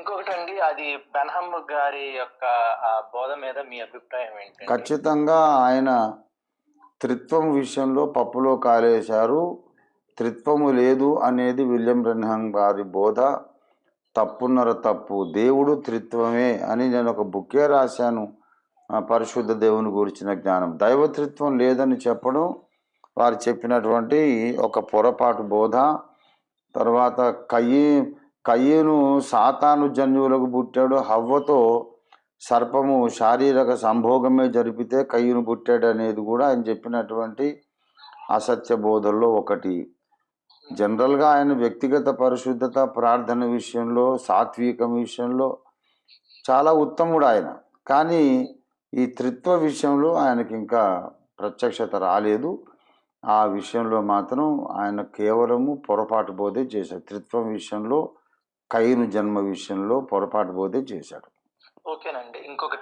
ఇంకొకటి అండి అది బెన్హమ్ గారి యొక్క బోధ మీద మీ అభిప్రాయం ఏంటి ఖచ్చితంగా ఆయన త్రిత్వం విషయంలో పప్పులో కాలేశారు. త్రిత్వము లేదు అనేది విలియం బ్రెన్హం గారి బోధ. తప్పున్నర తప్పు. దేవుడు త్రిత్వమే అని నేను ఒక బుక్కే రాశాను. పరిశుద్ధ దేవుని గురించిన జ్ఞానం. దైవత్రిత్వం లేదని చెప్పడం వారు చెప్పినటువంటి ఒక పొరపాటు బోధ. తర్వాత కయ్యి కయ్యను సాతాను జన్యువులకు పుట్టాడు. హవ్వతో సర్పము శారీరక సంభోగమే జరిపితే కయ్యను పుట్టాడు అనేది కూడా ఆయన చెప్పినటువంటి అసత్య బోధల్లో ఒకటి. జనరల్గా ఆయన వ్యక్తిగత పరిశుద్ధత ప్రార్థన విషయంలో సాత్వికం విషయంలో చాలా ఉత్తముడు ఆయన. కానీ ఈ త్రిత్వ విషయంలో ఆయనకి ఇంకా ప్రత్యక్షత రాలేదు. ఆ విషయంలో మాత్రం ఆయన కేవలము పొరపాటు బోధే చేశారు త్రిత్వం విషయంలో కయ్యను జన్మ విషయంలో పొరపాటు పోతే చేశాడు. ఓకేనండి. ఇంకొకటి